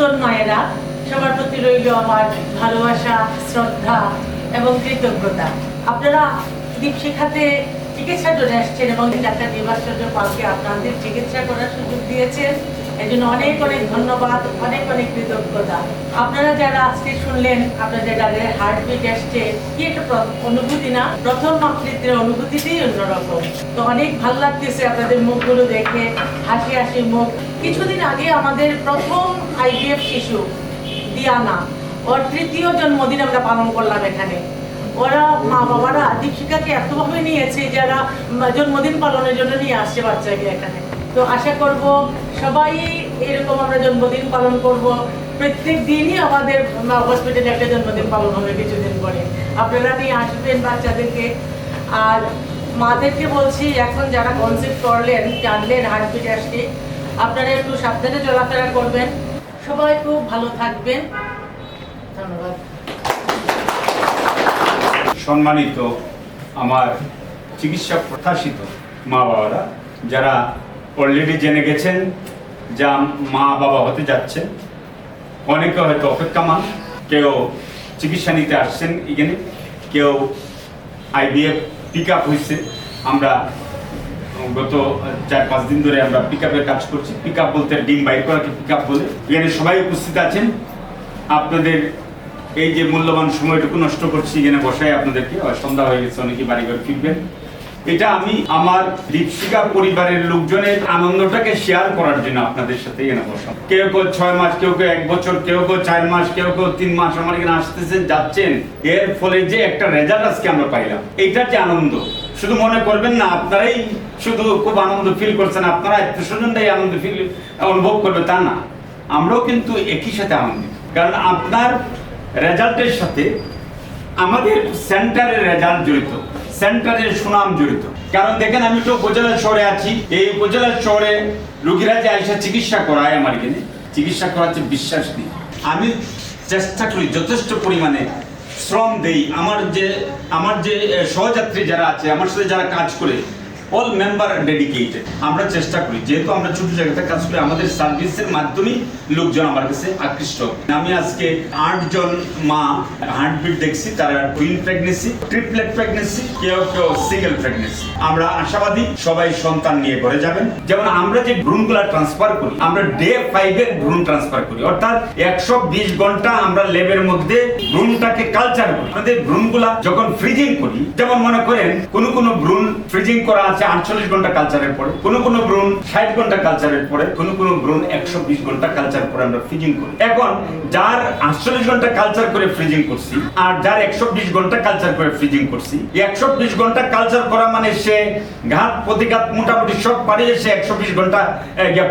নূতন মায়েরা, সবার প্রতি রইল আমার ভালোবাসা, শ্রদ্ধা এবং কৃতজ্ঞতা। আপনারা দীপশিখাতে চিকিৎসা জন্য আসছেন এবং ডাক্তার দেবাশ্চর্য পালকে আপনাদের চিকিৎসা করার সুযোগ দিয়েছেন। এই জন্য অনেক অনেক ধন্যবাদ, অনেক অনেক কৃতজ্ঞতা। আপনারা যারা আজকে শুনলেন, আপনাদের যাদের হার্টবিট আসছে কি একটা অনুভূতি না? প্রথম মাতৃত্বের অনুভূতিটাই অন্যরকম। তো অনেক ভালো লাগতেছে আপনাদের মুখগুলো দেখে, হাসি হাসি মুখ। কিছুদিন আগে আমাদের প্রথম আইভিএফ শিশু, দিয়ানা, ওর তৃতীয় জন্মদিন আমরা পালন করলাম এখানে। ওরা মা বাবারা দীপশিকাকে এতভাবে নিয়েছে যারা জন্মদিন পালনের জন্য নিয়ে আসছে বাচ্চাকে এখানে। তো আশা করব সবাই এরকম আমরা জন্মদিন পালন করব। প্রত্যেক দিনই আমাদের হসপিটালে একটা জন্মদিন পালন হবে কিছুদিন পরে। আপনারা নিয়ে আসবেন বাচ্চাদেরকে। আর মাদেরকে বলছি, এখন যারা কনসেপ্ট করলেন, জানলেন হার্টবিট আসছে আপনারা একটু সাবধানে চলাফেরা করবেন। সবাই খুব ভালো থাকবেন। ধন্যবাদ। সম্মানিত আমার চিকিৎসা প্রত্যাশিত মা বাবারা যারা অলরেডি জেনে গেছেন যা মা বাবা হতে যাচ্ছেন, অনেকে হয়তো অপেক্ষা অপেক্ষামান কেউ চিকিৎসা নিতে আসছেন এখানে, কেউ আইবিএফ পিক আপ হয়েছে আমরা গত চার, পাঁচ দিন ধরে আমরা পিক আপের কাজ করছি। পিক আপ বলতে ডিম বাইর করাকে পিক আপ বলে। এখানে সবাই উপস্থিত আছেন। আপনাদের এই যে মূল্যবান সময়টুকু নষ্ট করছি এখানে বসাই আপনাদেরকে। সন্ধ্যা হয়ে গেছে অনেকে বাড়ি ঘর ফিরবেন। এটা আমি আমার দীপশিকা পরিবারের লোকজনের আনন্দটাকে শেয়ার করার জন্য আপনাদের সাথে এখানে বসা কেউ কেউ ছয় মাস, কেউ কেউ এক বছর, কেউ কেউ চার মাস, কেউ কেউ তিন মাস আমার এখানে আসতেছেন, যাচ্ছেন। এর ফলে যে একটা রেজাল্ট আজকে আমরা পাইলাম, এইটার যে আনন্দ, শুধু মনে করবেন না, আপনারাই শুধু খুব আনন্দ ফিল করছেন, আপনারা আত্মীয় স্বজনটাই আনন্দ ফিল অনুভব করবে, তা না। আমরাও কিন্তু একই সাথে আনন্দিত, কারণ আপনার রেজাল্টের সাথে আমাদের সেন্টারের রেজাল্ট জড়িত। সেন্টারের সুনাম জড়িত। কারণ দেখেন, আমি তো উপজেলা শহরে আছি। এই উপজেলা শহরে রুগীরা যে আইসা চিকিৎসা করায় আমার এখানে, চিকিৎসা করাচ্ছে বিশ্বাস নেই। আমি চেষ্টা করি, যথেষ্ট পরিমাণে শ্রম দেই। আমার যে আমার যে সহযাত্রী যারা আছে, আমার সাথে যারা কাজ করে অল মেম্বার ডেডিকেটেড আমরা চেষ্টা করি। যেহেতু আমরা ছোট জায়গাতে কাজ করি, আমাদের সার্ভিসের মাধ্যমেই লোকজন আমার কাছে আকৃষ্ট। আমি আজকে আটজন মা হার্টবিট দেখছি, তারা টুইন প্রেগনেন্সি ট্রিপলেট প্রেগনেন্সি কেউ কেউ সিঙ্গেল প্রেগনেন্সি আমরা আশাবাদী সবাই সন্তান নিয়ে ঘরে যাবেন। যেমন আমরা যে ভ্রূণগুলা ট্রান্সফার করি, আমরা ডে ফাইভের ভ্রূণ ট্রান্সফার করি। অর্থাৎ একশো বিশ ঘণ্টা আমরা ল্যাবের মধ্যে ভ্রূণটাকে কালচার করি। আমাদের ভ্রূণগুলা যখন ফ্রিজিং করি, যেমন মনে করেন, কোন কোন ভ্রূণ ফ্রিজিং করা আছে আটচল্লিশ ঘণ্টা কালচারের পরে, কোন কোন ভ্রূণ ষাট ঘণ্টা কালচারের পরে, কোন কোন ভ্রূণ একশো বিশ ঘণ্টা কালচার করে আমরা ফ্রিজিং করি। এখন যার আটচল্লিশ ঘণ্টা কালচার করে ফ্রিজিং করছি আর যার একশো বিশ ঘণ্টা কালচার করে ফ্রিজিং করছি একশো বিশ ঘণ্টা কালচার করা মানে সে ঘাত প্রতিঘাত মোটামুটি সব পারিয়ে সে একশো বিশ ঘণ্টা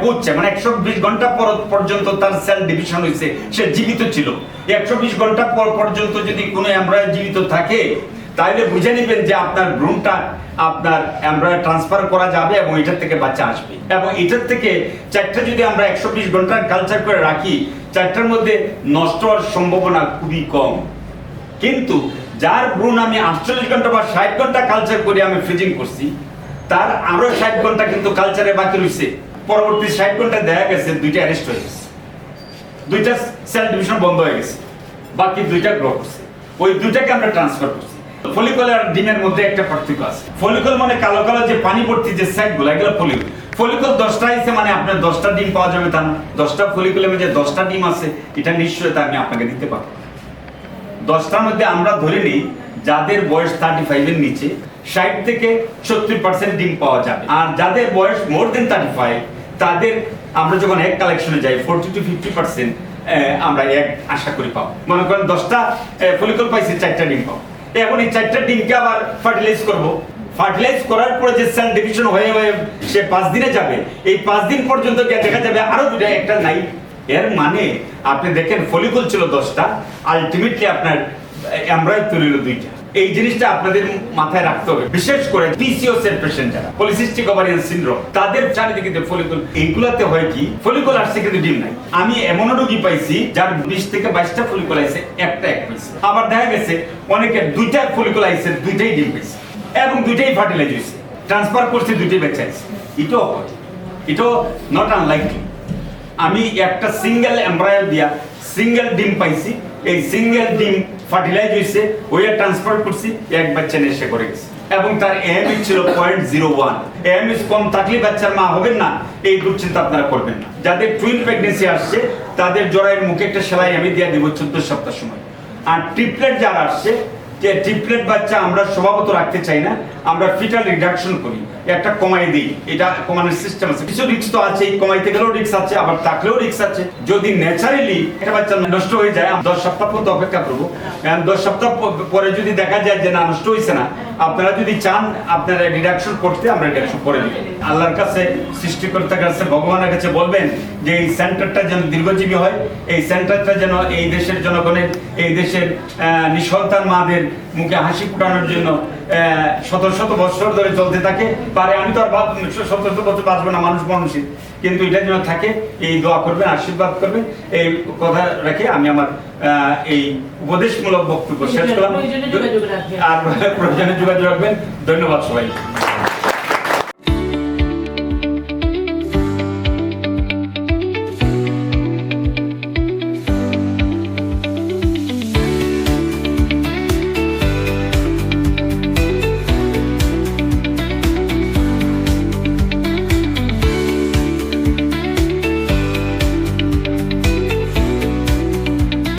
পৌঁছছে। মানে একশো বিশ ঘণ্টা পর পর্যন্ত তার সেল ডিভিশন হয়েছে সে জীবিত ছিল। একশো বিশ ঘণ্টা পর পর্যন্ত যদি কোনো এমব্রয় জীবিত থাকে তাহলে বুঝে নেবেন যে আপনার ভ্রূণটা আপনার এমব্রয় ট্রান্সফার করা যাবে এবং এটার থেকে বাচ্চা আসবে। এবং এটার থেকে চারটা যদি আমরা একশো বিশ ঘণ্টার কালচার করে রাখি, চারটার মধ্যে নষ্ট হওয়ার সম্ভাবনা খুবই কম। কিন্তু যার ভ্রূণ আমি আটচল্লিশ ঘণ্টা বা ষাট ঘণ্টা কালচার করে আমি ফ্রিজিং করছি, তার আরও ষাট ঘণ্টা কিন্তু কালচারে বাকি রয়েছে পরবর্তী ষাট ঘণ্টা দেখা গেছে, দুইটা অ্যারেস্ট হয়ে গেছে। দুইটা সেল ডিভিশন বন্ধ হয়ে গেছে। বাকি দুইটা গ্রো করছে। ওই দুইটাকে আমরা ট্রান্সফার করছি। ফলিকল আর ডিমের মধ্যে একটা পার্থক্য আছে। ফলিকল মানে কালো কালো যে পানি ভর্তি যে স্যাকগুলো এগুলো ফলিকল ফলিকল দশটা আছে মানে আপনার দশটা ডিম পাওয়া যাবে তা না দশটা ফলিকলের মধ্যে দশটা ডিম আছে, এটা নিশ্চয়তা আমি আপনাকে দিতে পারব। দশটার মধ্যে আমরা ধরে নিই, যাদের বয়স থার্টি ফাইভের নিচে, ষাট থেকে সত্তর পার্সেন্ট ডিম পাওয়া যাবে। আর যাদের বয়স মোর দেন থার্টি ফাইভ তাদের আমরা যখন এক কালেকশনে যাই ফোরটি টু ফিফটি পার্সেন্ট আমরা এক আশা করি পাবো। মনে করেন দশটা ফলিকল পাইছি চারটা ডিম পাবো। এখন এই চারটা ডিমকে আবার ফার্টিলাইজ করব। ফার্টিলাইজ করার পরে যে সেল ডিভিশন হয়ে হয়ে সে পাঁচ দিনে যাবে। এই পাঁচ দিন পর্যন্ত দেখা যাবে আরও দুটা একটা নাই। এর মানে আপনি দেখেন ফলিকুল ছিল দশটা আলটিমেটলি আপনার এমব্রয়েড তুলিল দুইটা। এই জিনিসটা আপনাদের মাথায় রাখতে হবে। বিশেষ করে পিসিওস এর পেশেন্ট যারা পলিসিস্টিক ওভারিয়ান সিনড্রোম তাদের চারিদিকে যে ফলিকল এইগুলাতে হয় কি? ফলিকল আসছে কিন্তু ডিম নাই। আমি এমন রোগী পাইছি যার বিশ থেকে বাইশটা ফলিকল আইছে একটা এক পাইছে আবার দেখা গেছে, অনেকের দুইটা ফলিকল আইছে, দুইটাই ডিম পাইছে। এবং দুইটাই ফার্টিলাইজ হয়েছে। ট্রান্সফার করছে, দুইটাই বেঁচে আছে। এটাও এটাও নট আনলাইকলি আমি একটা সিঙ্গেল এমব্রয়ডারি দিয়া সিঙ্গেল ডিম পাইছি। এই সিঙ্গেল ডিম ফার্টিলাইজ হয়েছে ওইটা ট্রান্সফার করছি, এক বাচ্চা নেশে করে গেছে। এবং তার এম ছিল পয়েন্ট জিরো ওয়ান এম কম থাকলে বাচ্চার মা হবেন না, এই দুশ্চিন্তা আপনারা করবেন না। যাদের টুইন প্রেগনেন্সি আসছে, তাদের জরায়ের মুখে একটা সেলাই আমি দিয়ে দিব চোদ্দ সপ্তাহ সময়। আর ট্রিপলেট যারা আসছে যে ট্রিপলেট বাচ্চা আমরা স্বভাবত রাখতে চাই না, আমরা ফিটাল রিডাকশন করি। একটা কমাই দিই। এটা কমানোর সিস্টেম আছে। কিছু রিক্স তো আছে কমাইতে গেলেও রিক্স আছে, আবার থাকলেও রিক্স আছে। যদি ন্যাচারালি একটা বাচ্চা নষ্ট হয়ে যায় দশ সপ্তাহ পর্যন্ত অপেক্ষা করব। দশ সপ্তাহ পরে যদি দেখা যায় যে না, নষ্ট হয়েছে না, আপনারা যদি চান আপনারা রিডাকশন করতে, আমরা রিডাকশন করে দিই আল্লাহর কাছে সৃষ্টিকর্তার কাছে, ভগবানের কাছে বলবেন যে এই সেন্টারটা যেন দীর্ঘজীবী হয়, এই সেন্টারটা যেন এই দেশের জনগণের, এই দেশের নিঃসন্তান মাদের মুখে হাসি ফুটানোর জন্য শত শত বছর ধরে চলতে থাকে। পারে আমি তো আর ভাব- শত শত বছর বাঁচবো না মানুষ মানুষের কিন্তু এটা যেন থাকে এই দোয়া করবেন আশীর্বাদ করবেন। এই কথা রেখে আমি আমার আহ, এই উপদেশমূলক বক্তব্য শেষ করলাম। আর প্রয়োজনে যোগাযোগ রাখবেন। ধন্যবাদ সবাই